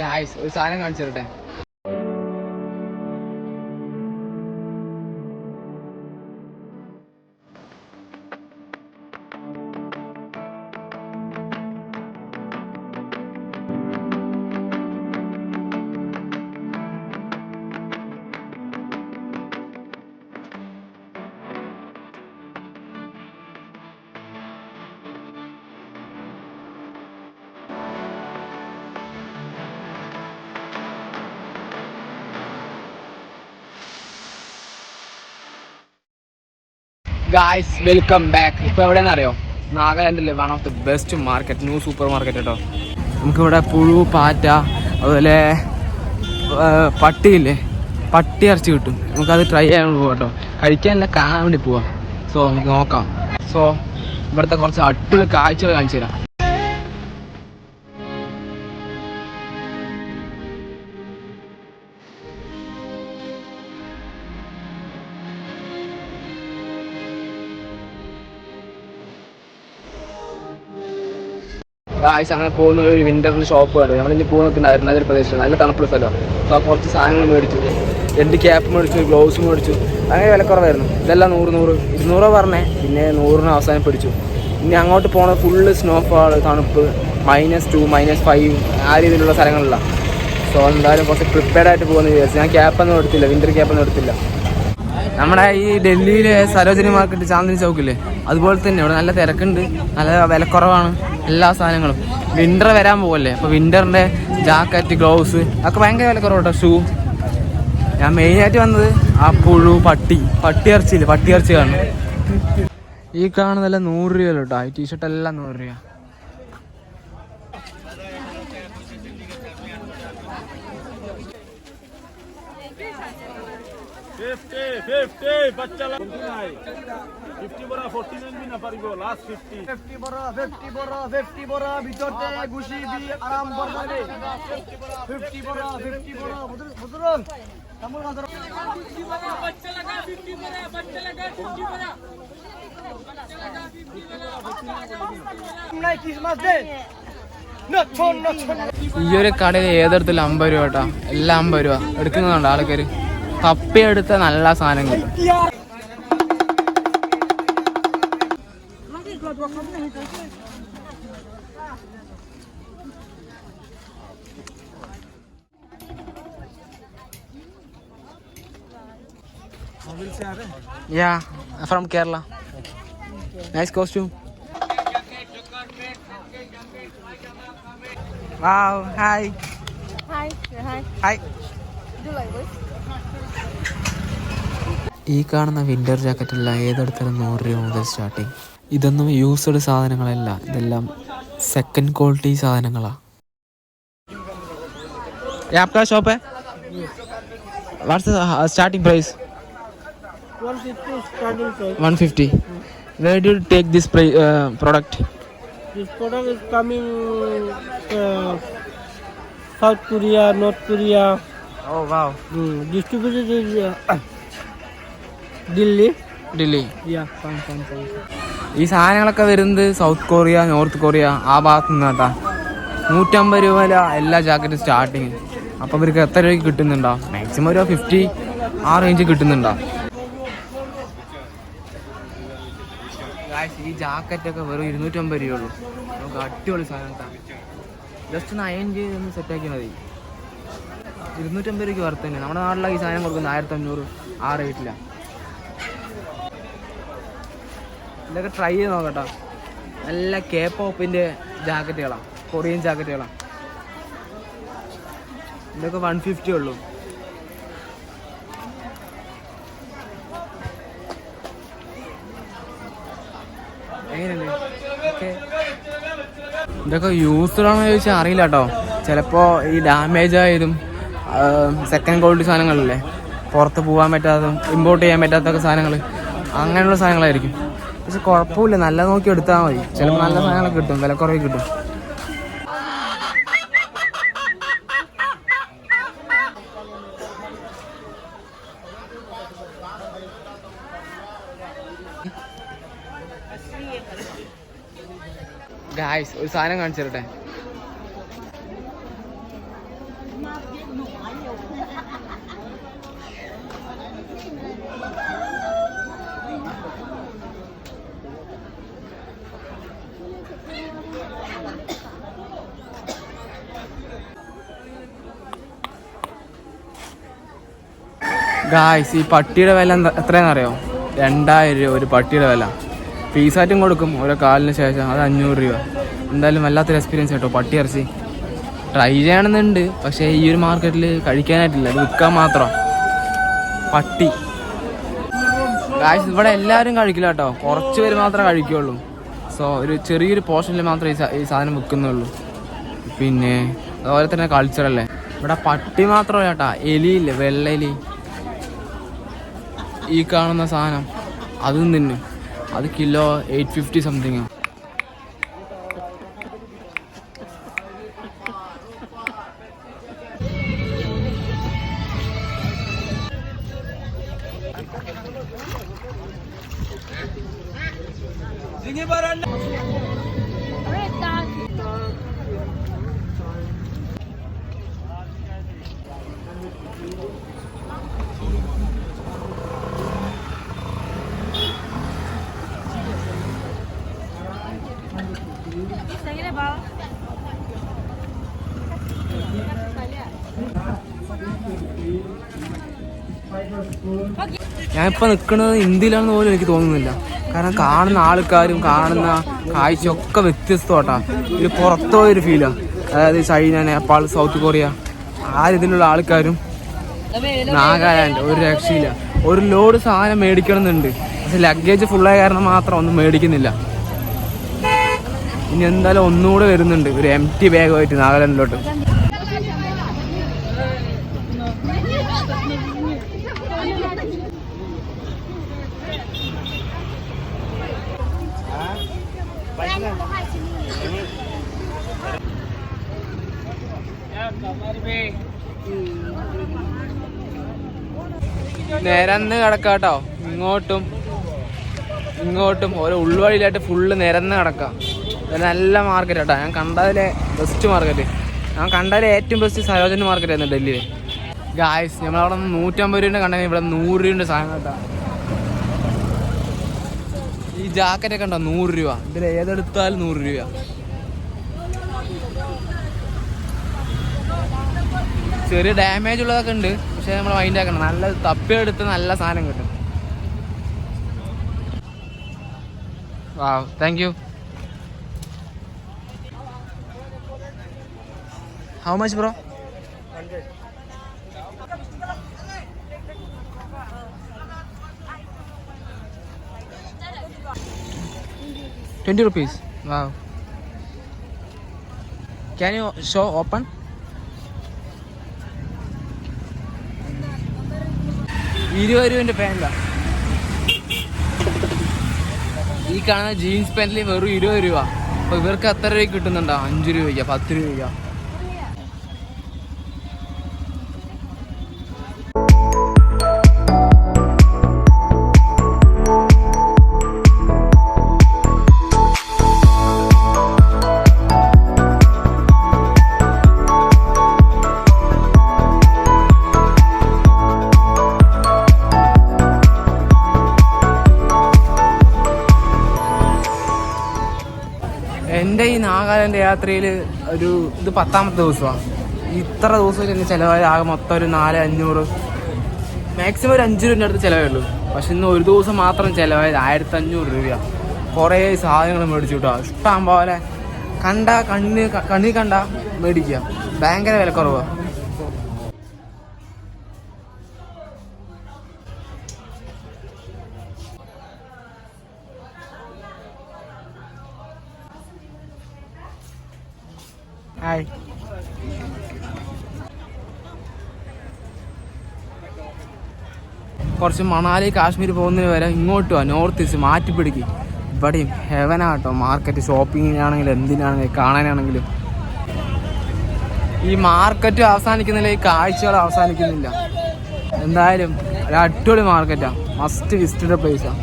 Guys ഒരു സാധനം കാണിച്ചു തരട്ടെ ഗായ്സ് വെൽക്കം ബാക്ക് ഇപ്പൊ എവിടെയെന്ന് അറിയോ? നാഗാലാൻഡിലെ one of the best market new super market കേട്ടോ. നമുക്കിവിടെ പുഴു പാറ്റ അതുപോലെ പട്ടിയില്ലേ? പട്ടി ഇറച്ചി കിട്ടും. നമുക്കത് ട്രൈ ചെയ്യാൻ പോകാം കേട്ടോ. കഴിക്കാനല്ല കാണാൻ വേണ്ടി പോവാം. സോ നമുക്ക് നോക്കാം. സോ ഇവിടുത്തെ കുറച്ച് അടിപൊളി കാഴ്ചകൾ കാണിച്ചു തരാം ഗായ്സ് അങ്ങനെ പോകുന്ന ഒരു വിന്ററിൽ ഷോപ്പ് കണ്ടു. നമ്മളിനി പോകുന്ന അരുണാചൽ പ്രദേശത്ത് നല്ല തണുപ്പുള്ള സ്ഥലമാണ് അപ്പോൾ ആ കുറച്ച് സാധനങ്ങൾ മേടിച്ചു. രണ്ട് ക്യാപ്പ് മേടിച്ചു ഗ്ലൗസ് മേടിച്ചു. അങ്ങനെ വിലക്കുറവായിരുന്നു. ഇതെല്ലാം നൂറ് നൂറ് ഇരുന്നൂറ് പറഞ്ഞേ. പിന്നെ നൂറിന് അവസാനം പിടിച്ചു. ഇനി അങ്ങോട്ട് പോണ ഫുള്ള് സ്നോഫാൾ തണുപ്പ് മൈനസ് ടു മൈനസ് ഫൈവ് ആ രീതിയിലുള്ള സ്ഥലങ്ങളിലാണ് സോ എന്തായാലും കുറച്ച് പ്രിപ്പയർഡ് ആയിട്ട് പോകുന്ന വിചാരിച്ചു. ഞാൻ ക്യാപ്പൊന്നും എടുത്തില്ല വിന്റർ ക്യാപ്പൊന്നും എടുത്തില്ല. നമ്മുടെ ഈ ഡൽഹിയിലെ സരോജിനി മാർക്കറ്റ് ചാന്ദിനി ചൗക്കില്ലേ അതുപോലെ തന്നെ ഇവിടെ നല്ല തിരക്കുണ്ട് നല്ല വിലക്കുറവാണ് എല്ലാ സാധനങ്ങളും. വിന്റർ വരാൻ പോകല്ലേ അപ്പോൾ വിന്ററിന്റെ ജാക്കറ്റ് ഗ്ലൗസ് ഒക്കെ ഭയങ്കര വിലക്കുറവ് കേട്ടോ ഷൂ ഞാൻ മെയിനായിട്ട് വന്നത് ആ പുഴു പട്ടി. പട്ടി ഇറച്ചിയില്ലേ പട്ടി ഇറച്ചി കാണും ഈ കാണുന്നതെല്ലാം നൂറ് രൂപ കേട്ടോ ഈ ടീഷർട്ട് എല്ലാം നൂറ് രൂപ ফিফটি ফিফটি বাচ্চা নাই ফিফটি বড় ফোর্টি নাইন বি না পারিব লাস্ট ফিফটি ফিফটি বড় ফিফটি বড় ফিফটি বড় ভিতরতে ঘুষি দি আরাম করবে ফিফটি বড় ফিফটি বড় বুঝুন তামুল গাছ নাই ক্রিসমাস ডে নচ্ছন নচ্ছন ഈ ഒരു കടയിൽ ഏതെടുത്താലും അമ്പത് രൂപ കേട്ടോ എല്ലാം അമ്പത് രൂപ എടുക്കുന്നുണ്ട് ആൾക്കാർ തപ്പിയെടുത്ത നല്ല സാധനങ്ങൾ Yeah, from Kerala. Nice costume. Wow, hi. Hi, hi. Hi. Do you like this? ഈ കാണുന്ന വിൻ്റർ ജാക്കറ്റെല്ലാം ഏതെടുത്താലും നൂറ് രൂപ മുതൽ സ്റ്റാർട്ടിങ് ഇതൊന്നും യൂസ്ഡ് സാധനങ്ങളല്ല ഇതെല്ലാം സെക്കൻഡ് ക്വാളിറ്റി സാധനങ്ങളാണ് ये आपका शॉप है what's starting price 150 starting price 150 where do you take this pri- uh, product this product is coming uh, South Korea North Korea oh wow hmm. distributed is uh, Dilli. fine ഈ സാധനങ്ങളൊക്കെ വരുന്നത് south Korea North Korea ആ ഭാഗത്തു നിന്ന് കേട്ടാ. നൂറ്റമ്പത് രൂപ എല്ലാ ജാക്കറ്റും സ്റ്റാർട്ടിങ് അപ്പോൾ ഇവർക്ക് എത്ര രൂപയ്ക്ക് കിട്ടുന്നുണ്ടോ? മാക്സിമം ഒരു ഫിഫ്റ്റി ആ റേഞ്ച് കിട്ടുന്നുണ്ടോ? ഈ ജാക്കറ്റ് ഒക്കെ വെറും ഇരുന്നൂറ്റമ്പത് രൂപയുള്ളൂ നമുക്ക് അടിപൊളി സാധനം ജസ്റ്റ് ഒന്ന് അയൺ ചെയ്ത് ഒന്ന് സെറ്റാക്കിയാൽ മതി. ഇരുന്നൂറ്റമ്പത് രൂപയ്ക്ക് വർത്തന്നെ നമ്മുടെ നാട്ടിലെ ഈ സാധനം കൊടുക്കുന്നത് ആയിരത്തി അഞ്ഞൂറ് ആ റേറ്റിലാണ് ഇതൊക്കെ ട്രൈ ചെയ്ത് നോക്കട്ടോ. നല്ല കെ പോപ്പിന്റെ ജാക്കറ്റുകളാണ് കൊറിയൻ ജാക്കറ്റുകളാണ് ഇതൊക്കെ വൺ ഫിഫ്റ്റി ഉള്ളൂ. ഇതൊക്കെ യൂസ്ഡ് ആണോ ചോദിച്ചാൽ അറിയില്ല കേട്ടോ. ചിലപ്പോൾ ഈ ഡാമേജ് ആയതും സെക്കൻഡ് ക്വാളിറ്റി സാധനങ്ങളല്ലേ? പുറത്ത് പോകാൻ പറ്റാത്തതും ഇമ്പോർട്ട് ചെയ്യാൻ പറ്റാത്തൊക്കെ സാധനങ്ങൾ അങ്ങനെയുള്ള സാധനങ്ങളായിരിക്കും. പക്ഷെ കുഴപ്പമില്ല. നല്ല നോക്കി എടുത്താൽ മതി. ചിലപ്പോൾ നല്ല സാധനങ്ങളൊക്കെ കിട്ടും. വില വിലക്കുറവ് കിട്ടും. ഒരു സാധനം കാണിച്ചു ഗായ്സ് ഈ പട്ടിയുടെ വില എത്രയാണെന്നറിയോ? രണ്ടായിരം രൂപ ഒരു പട്ടിയുടെ വില. പീസായിട്ടും കൊടുക്കും ഓരോ കാലിന് ശേഷം അത് അഞ്ഞൂറ് രൂപ. എന്തായാലും വല്ലാത്തൊരു എക്സ്പീരിയൻസ് കേട്ടോ പട്ടി ഇറച്ചി. ട്രൈ ചെയ്യണമെന്നുണ്ട് പക്ഷേ ഈ ഒരു മാർക്കറ്റിൽ കഴിക്കാനായിട്ടില്ല വിൽക്കാൻ മാത്രം. പട്ടി. ഗായ്സ് ഇവിടെ എല്ലാവരും കഴിക്കില്ല കേട്ടോ കുറച്ച് പേര് മാത്രമേ കഴിക്കുകയുള്ളൂ സോ ഒരു ചെറിയൊരു പോർഷനിൽ മാത്രമേ ഈ സാധനം വിൽക്കുന്നുള്ളൂ. പിന്നെ അതുപോലെ തന്നെ കൾച്ചറല്ലേ ഇവിടെ പട്ടി മാത്രമല്ല ചേട്ടാ എലിയില്ലേ വെള്ള എലി. ഈ കാണുന്ന സാധനം അതും തിന്നും. അത് കിലോ എയ്റ്റ് ഫിഫ്റ്റി സംതിങ് ഞാനിപ്പോൾ നിൽക്കുന്നത് ഇന്ത്യയിലാണെന്ന് പോലും എനിക്ക് തോന്നുന്നില്ല. കാരണം കാണുന്ന ആൾക്കാരും കാണുന്ന കാഴ്ചയൊക്കെ വ്യത്യസ്തമാട്ടാ. ഇത് പുറത്തോയൊരു ഫീലാണ് അതായത് ചൈന നേപ്പാൾ സൗത്ത് കൊറിയ. ആ രീതിയിലുള്ള ആൾക്കാരും? നാഗാലാൻഡ് ഒരു രക്ഷയില്ല. ഒരു ലോഡ് സാധനം മേടിക്കണമെന്നുണ്ട്. പക്ഷെ ലഗേജ് ഫുള്ളായ കാരണം മാത്രം ഒന്നും മേടിക്കുന്നില്ല. ഇനി എന്തായാലും ഒന്നുകൂടെ വരുന്നുണ്ട്. ഒരു എം ടി ബാഗുമായിട്ട് നാഗാലാൻഡിലോട്ട്. നിരന്ന് കിടക്കാട്ടോ. ഇങ്ങോട്ടും ഇങ്ങോട്ടും. ഓരോ ഉൾവഴിയിലായിട്ട് ഫുള്ള് നിരന്ന് കിടക്കാം. നല്ല മാർക്കറ്റ് കേട്ടോ ഞാൻ കണ്ടതിലെ ബെസ്റ്റ് മാർക്കറ്റ് ഞാൻ കണ്ടതിലെ ഏറ്റവും ബെസ്റ്റ് സരോജന മാർക്കറ്റ് ആയിരുന്നു ഡൽഹിയിൽ ഗായ്സ് നമ്മളവിടെ നൂറ്റമ്പത് രൂപ കണ്ടെങ്കിൽ ഇവിടെ നൂറ് രൂപ സാധനം കേട്ടോ. ഈ ജാക്കറ്റ് ഒക്കെ ഉണ്ടോ? നൂറ് രൂപ. ഇതിൽ ഏതെടുത്താലും നൂറ് രൂപ. ചെറിയ ഡാമേജ് ഉള്ളതൊക്കെ ഉണ്ട്. പക്ഷെ നമ്മൾ മൈൻഡ് ആക്കണം. നല്ല തപ്പിയെടുത്ത് നല്ല സാധനം കിട്ടും. Thank you how much bro twenty rupees വാ ക്യാൻ യു ഷോ ഓപ്പൺ ഇരുപത് രൂപന്റെ പാന്റാ ഈ കാണുന്ന ജീൻസ് പാന്റിൽ വെറും ഇരുപത് രൂപ. അപ്പോൾ ഇവർക്ക് എത്ര രൂപ കിട്ടുന്നുണ്ടോ? അഞ്ച് രൂപയ്ക്ക് പത്ത് രൂപയ്ക്ക്? നാഗാലാൻഡ് യാത്രയിൽ ഒരു ഇത് പത്താമത്തെ ദിവസമാണ്. ഇത്ര ദിവസം എനിക്ക് ചിലവായ ആകെ മൊത്തം ഒരു നാല് അഞ്ഞൂറ്. മാക്സിമം ഒരു അഞ്ച് രൂപ അടുത്ത് ചിലവേയുള്ളൂ. പക്ഷെ ഇന്ന് ഒരു ദിവസം മാത്രം ചിലവായത് ആയിരത്തി അഞ്ഞൂറ് രൂപയാണ് കുറേ സാധനങ്ങൾ മേടിച്ചു കിട്ടുക ഇഷ്ടം പോലെ കണ്ട കണ്ണ് കണ്ണി കണ്ട മേടിക്കുക. ഭയങ്കര വിലക്കുറവാണ് ഹായ് കുറച്ച് മണാലി കാശ്മീർ പോകുന്നതിന് വരെ ഇങ്ങോട്ട് വാ നോർത്ത് ഈസ്റ്റ് മാറ്റി പിടിക്കും. ഇവിടെയും ഹെവനാട്ടോ മാർക്കറ്റ് ഷോപ്പിങ്ങിനാണെങ്കിലും എന്തിനാണെങ്കിലും കാണാനാണെങ്കിലും. ഈ മാർക്കറ്റ് അവസാനിക്കുന്നില്ല ഈ കാഴ്ചകൾ അവസാനിക്കുന്നില്ല. എന്തായാലും ഒരു അടിപൊളി മാർക്കറ്റാണ് മസ്റ്റ് വിസിറ്റഡ് പ്ലേസാണ്